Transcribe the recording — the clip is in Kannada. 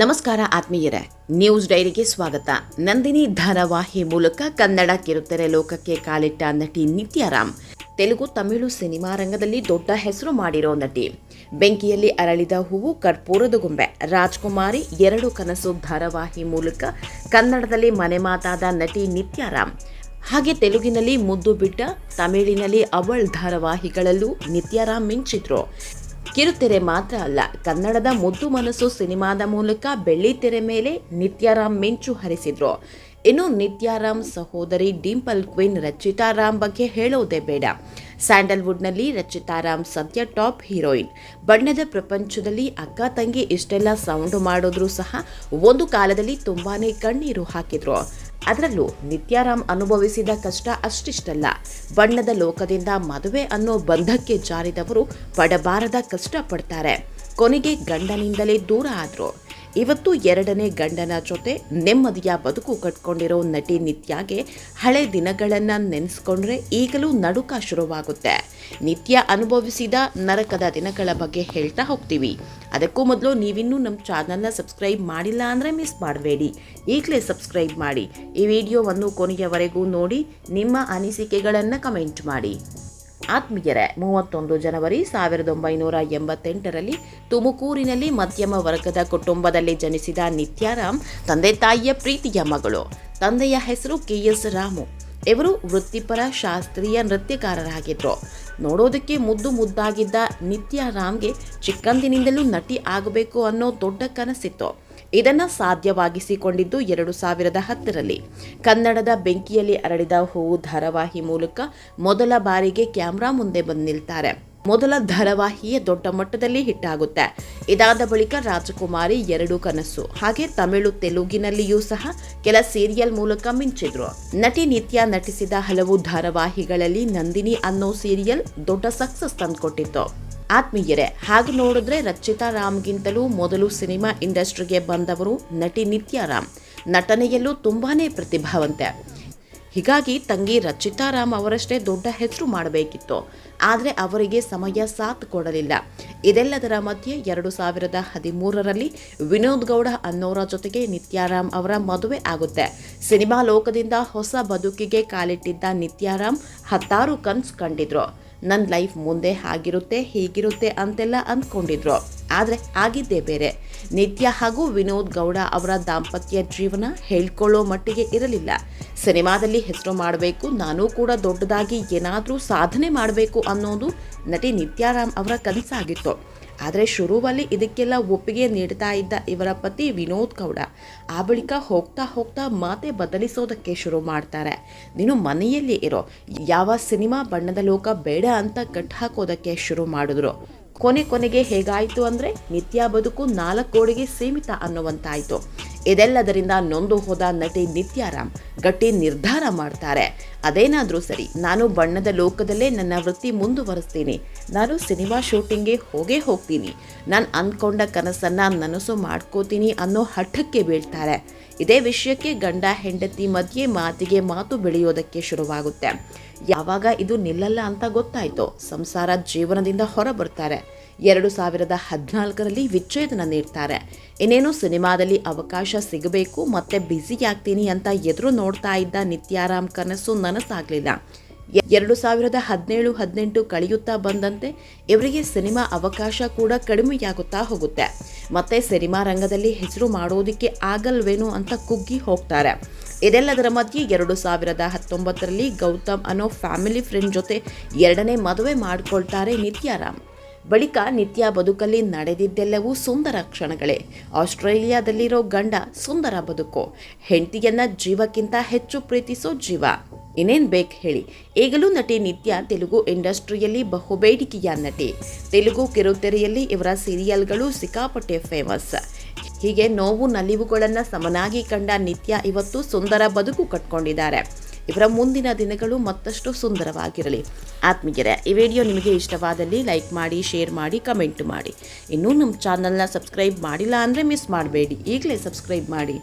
ನಮಸ್ಕಾರ ಆತ್ಮೀಯರೇ, ನ್ಯೂಸ್ ಡೈರಿಗೆ ಸ್ವಾಗತ. ನಂದಿನಿ ಧಾರಾವಾಹಿ ಮೂಲಕ ಕನ್ನಡ ಕಿರುತೆರೆ ಲೋಕಕ್ಕೆ ಕಾಲಿಟ್ಟ ನಟಿ ನಿತ್ಯಾರಾಮ್ ತೆಲುಗು ತಮಿಳು ಸಿನಿಮಾ ರಂಗದಲ್ಲಿ ದೊಡ್ಡ ಹೆಸರು ಮಾಡಿರೋ ನಟಿ. ಬೆಂಕಿಯಲ್ಲಿ ಅರಳಿದ ಹೂವು ಕರ್ಪೂರದ ಗೊಂಬೆ. ರಾಜ್ಕುಮಾರಿ ಎರಡು ಕನಸು ಧಾರಾವಾಹಿ ಮೂಲಕ ಕನ್ನಡದಲ್ಲಿ ಮನೆ ಮಾತಾದ ನಟಿ ನಿತ್ಯಾರಾಮ್ ಹಾಗೆ ತೆಲುಗಿನಲ್ಲಿ ಮುದ್ದು ಬಿಟ್ಟ ತಮಿಳಿನಲ್ಲಿ ಅವಳ್ ಧಾರಾವಾಹಿಗಳಲ್ಲೂ ನಿತ್ಯಾರಾಮ್ ಮಿಂಚಿದ್ರು. ಕಿರುತೆರೆ ಮಾತ್ರ ಅಲ್ಲ, ಕನ್ನಡದ ಮುದ್ದು ಮನಸ್ಸು ಸಿನಿಮಾದ ಮೂಲಕ ಬೆಳ್ಳಿತೆರೆ ಮೇಲೆ ನಿತ್ಯಾರಾಮ್ ಮಿಂಚು ಹರಿಸಿದ್ರು. ಇನ್ನು ನಿತ್ಯಾರಾಮ್ ಸಹೋದರಿ ಡಿಂಪಲ್ ಕ್ವೀನ್ ರಚಿತಾರಾಮ್ ಬಗ್ಗೆ ಹೇಳೋದೇ ಬೇಡ. ಸ್ಯಾಂಡಲ್ವುಡ್ನಲ್ಲಿ ರಚಿತಾರಾಮ್ ಸದ್ಯ ಟಾಪ್ ಹೀರೋಯಿನ್. ಬಣ್ಣದ ಪ್ರಪಂಚದಲ್ಲಿ ಅಕ್ಕ ತಂಗಿ ಇಷ್ಟೆಲ್ಲ ಸೌಂಡ್ ಮಾಡಿದ್ರು ಸಹ ಒಂದು ಕಾಲದಲ್ಲಿ ತುಂಬಾ ಕಣ್ಣೀರು ಹಾಕಿದ್ರು. ಅದರಲ್ಲೂ ನಿತ್ಯಾರಾಮ್ ಅನುಭವಿಸಿದ ಕಷ್ಟ ಅಷ್ಟಿಷ್ಟಲ್ಲ. ಬಣ್ಣದ ಲೋಕದಿಂದ ಮದುವೆ ಅನ್ನೋ ಬಂಧಕ್ಕೆ ಜಾರಿದವರು ಪಡಬಾರದ ಕಷ್ಟ ಪಡ್ತಾರೆ ಕೊನೆಗೆ ಗಂಡನಿಂದಲೇ ದೂರ ಆದ್ರು. ಇವತ್ತು ಎರಡನೇ ಗಂಡನ ಜೊತೆ ನೆಮ್ಮದಿಯ ಬದುಕು ಕಟ್ಕೊಂಡಿರೋ ನಟಿ ನಿತ್ಯಾಗೆ ಹಳೆ ದಿನಗಳನ್ನು ನೆನೆಸ್ಕೊಂಡ್ರೆ ಈಗಲೂ ನಡುಕ ಶುರುವಾಗುತ್ತೆ. ನಿತ್ಯ ಅನುಭವಿಸಿದ ನರಕದ ದಿನಗಳ ಬಗ್ಗೆ ಹೇಳ್ತಾ ಹೋಗ್ತೀವಿ. ಅದಕ್ಕೂ ಮೊದಲು ನೀವಿನ್ನೂ ನಮ್ಮ ಚಾನಲ್ನ ಸಬ್ಸ್ಕ್ರೈಬ್ ಮಾಡಿಲ್ಲ ಅಂದರೆ ಮಿಸ್ ಮಾಡಬೇಡಿ. ಈಗಲೇ ಸಬ್ಸ್ಕ್ರೈಬ್ ಮಾಡಿ. ಈ ವಿಡಿಯೋವನ್ನು ಕೊನೆಯವರೆಗೂ ನೋಡಿ, ನಿಮ್ಮ ಅನಿಸಿಕೆಗಳನ್ನು ಕಮೆಂಟ್ ಮಾಡಿ. ಆತ್ಮೀಯರೇ, ಮೂವತ್ತೊಂದು ಜನವರಿ ಸಾವಿರದ ಒಂಬೈನೂರ ಎಂಬತ್ತೆಂಟರಲ್ಲಿ ತುಮಕೂರಿನಲ್ಲಿ ಮಧ್ಯಮ ವರ್ಗದ ಕುಟುಂಬದಲ್ಲಿ ಜನಿಸಿದ ನಿತ್ಯಾರಾಮ್, ತಂದೆ ತಾಯಿಯ ಪ್ರೀತಿಯ ಮಗಳು. ತಂದೆಯ ಹೆಸರು ಕೆ ಎಸ್ ರಾಮು. ಇವರು ವೃತ್ತಿಪರ ಶಾಸ್ತ್ರೀಯ ನೃತ್ಯಕಾರರಾಗಿದ್ದರು ನೋಡೋದಕ್ಕೆ ಮುದ್ದು ಮುದ್ದಾಗಿದ್ದ ನಿತ್ಯಾರಾಮ್ಗೆ ಚಿಕ್ಕಂದಿನಿಂದಲೂ ನಟಿ ಆಗಬೇಕು ಅನ್ನೋ ದೊಡ್ಡ ಕನಸಿತ್ತು. ಇದನ್ನು ಸಾಧ್ಯವಾಗಿಸಿಕೊಂಡಿದ್ದು ಎರಡು ಸಾವಿರದ ಹತ್ತರಲ್ಲಿ. ಕನ್ನಡದ ಬೆಂಕಿಯಲ್ಲಿ ಅರಳಿದ ಹೂವು ಧಾರಾವಾಹಿ ಮೂಲಕ ಮೊದಲ ಬಾರಿಗೆ ಕ್ಯಾಮ್ರಾ ಮುಂದೆ ಬಂದು ನಿಲ್ತಾರೆ. ಮೊದಲ ಧಾರಾವಾಹಿಯೇ ದೊಡ್ಡ ಮಟ್ಟದಲ್ಲಿ ಹಿಟ್ ಆಗುತ್ತೆ. ಇದಾದ ಬಳಿಕ ರಾಜಕುಮಾರಿ ಎರಡು ಕನಸು. ಹಾಗೆ ತಮಿಳು, ತೆಲುಗಿನಲ್ಲಿಯೂ ಸಹ ಕೆಲ ಸೀರಿಯಲ್ ಮೂಲಕ ಮಿಂಚಿದ್ರು. ನಟಿ ನಿತ್ಯ ನಟಿಸಿದ ಹಲವು ಧಾರಾವಾಹಿಗಳಲ್ಲಿ ನಂದಿನಿ ಅನ್ನೋ ಸೀರಿಯಲ್ ದೊಡ್ಡ ಸಕ್ಸಸ್ ತಂದುಕೊಟ್ಟಿತ್ತು. ಆತ್ಮೀಯರೇ, ಹಾಗೆ ನೋಡಿದ್ರೆ ರಚಿತಾ ರಾಮ್ಗಿಂತಲೂ ಮೊದಲು ಸಿನಿಮಾ ಇಂಡಸ್ಟ್ರಿಗೆ ಬಂದವರು ನಟಿ ನಿತ್ಯಾರಾಮ್ ನಟನೆಯಲ್ಲೂ ತುಂಬಾನೇ ಪ್ರತಿಭಾವಂತೆ. ಹೀಗಾಗಿ ತಂಗಿ ರಚಿತಾರಾಮ್ ಅವರಷ್ಟೇ ದೊಡ್ಡ ಹೆಸರು ಮಾಡಬೇಕಿತ್ತು. ಆದರೆ ಅವರಿಗೆ ಸಮಯ ಸಾಥ್ ಕೊಡಲಿಲ್ಲ. ಇದೆಲ್ಲದರ ಮಧ್ಯೆ ಎರಡು ಸಾವಿರದ ಹದಿಮೂರರಲ್ಲಿ ವಿನೋದ್ ಗೌಡ ಅನ್ನೋರ ಜೊತೆಗೆ ನಿತ್ಯಾರಾಮ್ ಅವರ ಮದುವೆ ಆಗುತ್ತೆ. ಸಿನಿಮಾ ಲೋಕದಿಂದ ಹೊಸ ಬದುಕಿಗೆ ಕಾಲಿಟ್ಟಿದ್ದ ನಿತ್ಯಾರಾಮ್ ಹತ್ತಾರು ಕನ್ಸು ಕಂಡಿದ್ರು. ನನ್ನ ಲೈಫ್ ಮುಂದೆ ಹಾಗಿರುತ್ತೆ ಹೀಗಿರುತ್ತೆ ಅಂತೆಲ್ಲ ಅಂದ್ಕೊಂಡಿದ್ರು. ಆದರೆ ಆಗಿದ್ದೇ ಬೇರೆ. ನಿತ್ಯ ಹಾಗೂ ವಿನೋದ್ ಗೌಡ ಅವರ ದಾಂಪತ್ಯ ಜೀವನ ಹೇಳ್ಕೊಳ್ಳೋ ಮಟ್ಟಿಗೆ ಇರಲಿಲ್ಲ. ಸಿನಿಮಾದಲ್ಲಿ ಹೆಸರು ಮಾಡಬೇಕು, ನಾನು ಕೂಡ ದೊಡ್ಡದಾಗಿ ಏನಾದರೂ ಸಾಧನೆ ಮಾಡಬೇಕು ಅನ್ನೋದು ನಟಿ ನಿತ್ಯಾರಾಮ್ ಅವರ ಕನಸಾಗಿತ್ತು. ಆದರೆ ಶುರುವಲ್ಲಿ ಇದಕ್ಕೆಲ್ಲ ಒಪ್ಪಿಗೆ ನೀಡ್ತಾ ಇದ್ದ ಇವರ ಪತಿ ವಿನೋದ್ ಗೌಡ. ಆ ಬಳಿಕ ಹೋಗ್ತಾ ಹೋಗ್ತಾ ಮಾತೆ ಬದಲಿಸೋದಕ್ಕೆ ಶುರು ಮಾಡ್ತಾರೆ. ನೀನು ಮನೆಯಲ್ಲಿ ಇರೋ, ಯಾವ ಸಿನಿಮಾ ಬಣ್ಣದ ಲೋಕ ಬೇಡ ಅಂತ ಕಟ್ ಹಾಕೋದಕ್ಕೆ ಶುರು ಮಾಡಿದ್ರು. ಕೊನೆ ಕೊನೆಗೆ ಹೇಗಾಯಿತು ಅಂದರೆ ನಿತ್ಯ ಬದುಕು ನಾಲ್ಕು ಕೋಡಿಗೆ ಸೀಮಿತ ಅನ್ನುವಂತಾಯಿತು. ಇದೆಲ್ಲದರಿಂದ ನೊಂದು ಹೋದ ನಟಿ ನಿತ್ಯಾರಾಮ್ ಗಟ್ಟಿ ನಿರ್ಧಾರ ಮಾಡ್ತಾರೆ. ಅದೇನಾದರೂ ಸರಿ, ನಾನು ಬಣ್ಣದ ಲೋಕದಲ್ಲೇ ನನ್ನ ವೃತ್ತಿ ಮುಂದುವರೆಸ್ತೀನಿ. ನಾನು ಸಿನಿಮಾ ಶೂಟಿಂಗ್ಗೆ ಹೋಗೇ ಹೋಗ್ತೀನಿ. ನಾನು ಅಂದ್ಕೊಂಡ ಕನಸನ್ನು ನನಸು ಮಾಡ್ಕೋತೀನಿ ಅನ್ನೋ ಹಠಕ್ಕೆ ಬೀಳ್ತಾರೆ. ಇದೇ ವಿಷಯಕ್ಕೆ ಗಂಡ ಹೆಂಡತಿ ಮಧ್ಯೆ ಮಾತಿಗೆ ಮಾತು ಬೆಳೆಯೋದಕ್ಕೆ ಶುರುವಾಗುತ್ತೆ. ಯಾವಾಗ ಇದು ನಿಲ್ಲಲ್ಲ ಅಂತ ಗೊತ್ತಾಯಿತು. ಸಂಸಾರ ಜೀವನದಿಂದ ಹೊರ ಬರ್ತಾರೆ ಎರಡು ಸಾವಿರದ ಹದಿನಾಲ್ಕರಲ್ಲಿ ವಿಚ್ಛೇದನ ನೀಡ್ತಾರೆ. ಇನ್ನೇನು ಸಿನಿಮಾದಲ್ಲಿ ಅವಕಾಶ ಸಿಗಬೇಕು, ಮತ್ತೆ ಬ್ಯುಸಿ ಆಗ್ತೀನಿ ಅಂತ ಎದುರು ನೋಡ್ತಾ ಇದ್ದ ನಿತ್ಯಾರಾಮ್ ಕನಸು ನನಸಾಗಲಿಲ್ಲ. ಎರಡು ಸಾವಿರದ ಹದಿನೇಳು ಹದಿನೆಂಟು ಕಳೆಯುತ್ತಾ ಬಂದಂತೆ ಇವರಿಗೆ ಸಿನಿಮಾ ಅವಕಾಶ ಕೂಡ ಕಡಿಮೆಯಾಗುತ್ತಾ ಹೋಗುತ್ತೆ. ಮತ್ತೆ ಸಿನಿಮಾ ರಂಗದಲ್ಲಿ ಹೆಸರು ಮಾಡೋದಕ್ಕೆ ಆಗಲ್ವೇನೋ ಅಂತ ಕುಗ್ಗಿ ಹೋಗ್ತಾರೆ. ಇದೆಲ್ಲದರ ಮಧ್ಯೆ ಎರಡು ಸಾವಿರದ ಹತ್ತೊಂಬತ್ತರಲ್ಲಿ ಗೌತಮ್ ಅನ್ನೋ ಫ್ಯಾಮಿಲಿ ಫ್ರೆಂಡ್ ಜೊತೆ ಎರಡನೇ ಮದುವೆ ಮಾಡಿಕೊಳ್ತಾರೆ ನಿತ್ಯಾರಾಮ್. ಬಳಿಕ ನಿತ್ಯ ಬದುಕಲ್ಲಿ ನಡೆದಿದ್ದೆಲ್ಲವೂ ಸುಂದರ ಕ್ಷಣಗಳೇ. ಆಸ್ಟ್ರೇಲಿಯಾದಲ್ಲಿರೋ ಗಂಡ ಸುಂದರ ಬದುಕು. ಹೆಂಡತಿಯನ್ನ ಜೀವಕ್ಕಿಂತ ಹೆಚ್ಚು ಪ್ರೀತಿಸೋ ಜೀವ. ಇನ್ನೇನು ಬೇಕು ಹೇಳಿ. ಈಗಲೂ ನಟಿ ನಿತ್ಯ ತೆಲುಗು ಇಂಡಸ್ಟ್ರಿಯಲ್ಲಿ ಬಹುಬೇಡಿಕೆಯ ನಟಿ. ತೆಲುಗು ಕಿರುತೆರೆಯಲ್ಲಿ ಇವರ ಸೀರಿಯಲ್ಗಳು ಸಿಕ್ಕಾಪಟ್ಟೆ ಫೇಮಸ್. ಹೀಗೆ ನೋವು ನಲಿವುಗಳನ್ನು ಸಮನಾಗಿ ಕಂಡ ನಿತ್ಯ ಇವತ್ತು ಸುಂದರ ಬದುಕು ಕಟ್ಕೊಂಡಿದ್ದಾರೆ. ಇವರ ಮುಂದಿನ ದಿನಗಳು ಮತ್ತಷ್ಟು ಸುಂದರವಾಗಿರಲಿ. ಆತ್ಮೀಯರೇ, ಈ ವಿಡಿಯೋ ನಿಮಗೆ ಇಷ್ಟವಾದಲ್ಲಿ ಲೈಕ್ ಮಾಡಿ, ಶೇರ್ ಮಾಡಿ, ಕಮೆಂಟ್ ಮಾಡಿ. ಇನ್ನೂ ನಮ್ಮ ಚಾನಲ್ನ ಸಬ್ಸ್ಕ್ರೈಬ್ ಮಾಡಿಲ್ಲ ಅಂದರೆ ಮಿಸ್ ಮಾಡಬೇಡಿ. ಈಗಲೇ ಸಬ್ಸ್ಕ್ರೈಬ್ ಮಾಡಿ.